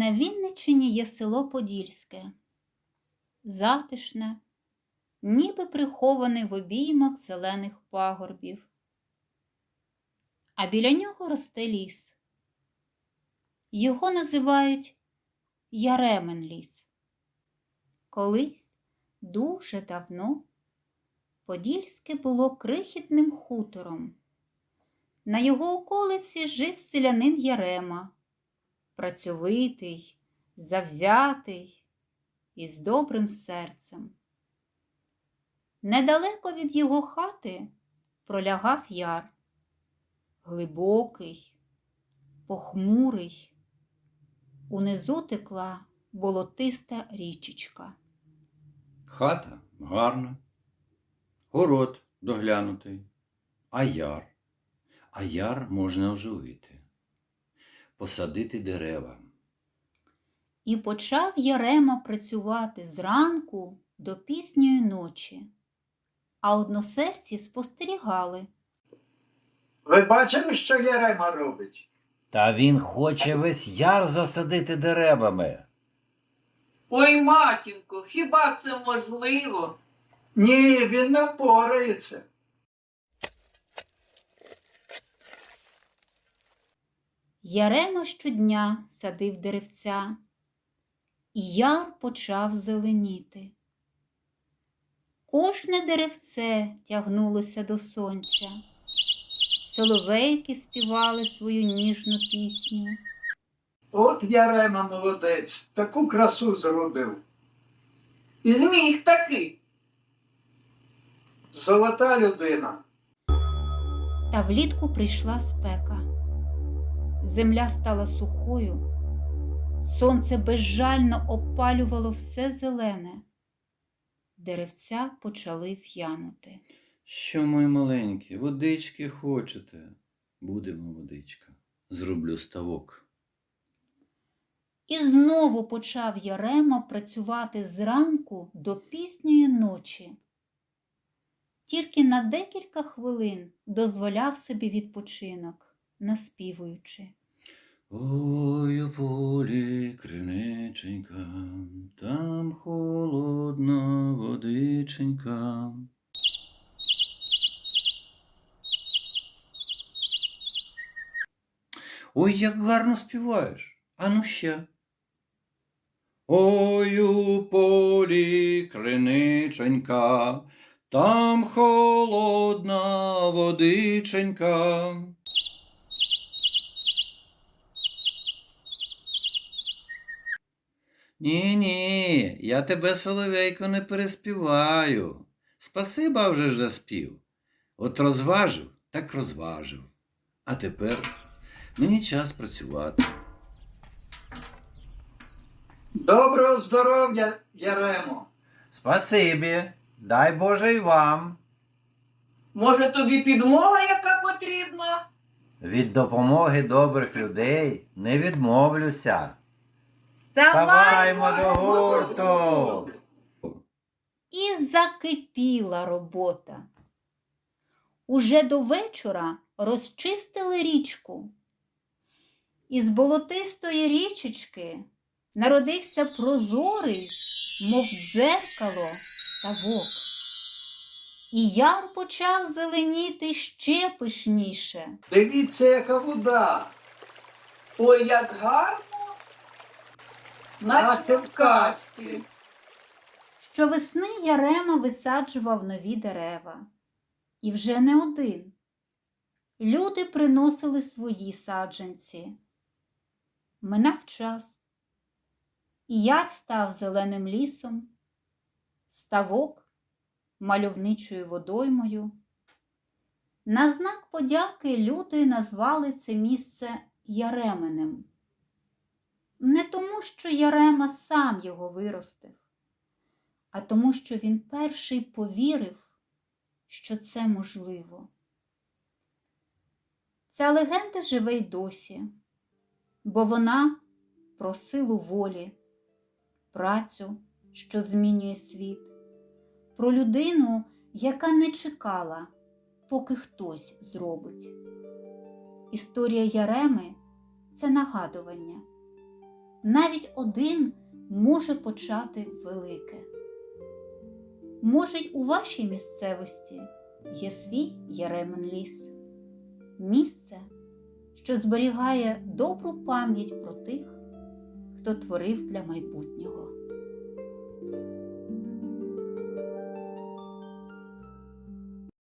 На Вінниччині є село Подільське, затишне, ніби приховане в обіймах зелених пагорбів. А біля нього росте ліс. Його називають Яремен ліс. Колись, дуже давно, Подільське було крихітним хутором. На його околиці жив селянин Ярема, працьовитий, завзятий і з добрим серцем. Недалеко від його хати пролягав яр, глибокий, похмурий. Унизу текла болотиста річечка. Хата гарна, город доглянутий, а яр. А яр можна оживити, посадити дерева. І почав Ярема працювати зранку до пізньої ночі, а односельці спостерігали. Ви бачили, що Ярема робить? Та він хоче весь яр засадити деревами. Ой, матінко, хіба це можливо? Ні, він не впорається. Ярема щодня садив деревця, і яр почав зеленіти. Кожне деревце тягнулося до сонця. Соловейки співали свою ніжну пісню. От Ярема молодець, таку красу зробив. І зміг таки. Золота людина. Та влітку прийшла спека. Земля стала сухою, сонце безжально опалювало все зелене. Деревця почали в'янути. Що, мої маленькі, водички хочете? Будемо водичка. Зроблю ставок. І знову почав Ярема працювати зранку до пізньої ночі. Тільки на декілька хвилин дозволяв собі відпочинок, наспівуючи. Ой, у полі криниченька, там холодна водиченька. Ой, як гарно співаєш. Ану ще. Ой, у полі криниченька, там холодна водиченька. Ні, ні, я тебе, соловейко, не переспіваю. Спасиба вже ж заспів. От розважив, так розважив. А тепер мені час працювати. Доброго здоров'я, Яремо. Спасибі, дай Боже й вам. Може, тобі підмога яка потрібна? Від допомоги добрих людей не відмовлюся. Вставаймо до гурту! І закипіла робота. Уже до вечора розчистили річку. Із болотистої річечки народився прозорий, мов дзеркало, ставок. І яр почав зеленіти ще пишніше. Дивіться, яка вода. Ой, як гарно. Наче в касті. Щовесни Ярема висаджував нові дерева. І вже не один. Люди приносили свої саджанці. Минав час. І яр став зеленим лісом, ставок мальовничою водоймою. На знак подяки люди назвали це місце Яременем. Не тому, що Ярема сам його виростив, а тому, що він перший повірив, що це можливо. Ця легенда живе й досі, бо вона про силу волі, працю, що змінює світ, про людину, яка не чекала, поки хтось зробить. Історія Яреми це нагадування. Навіть один може почати велике. Може, й у вашій місцевості є свій Яремен ліс, місце, що зберігає добру пам'ять про тих, хто творив для майбутнього.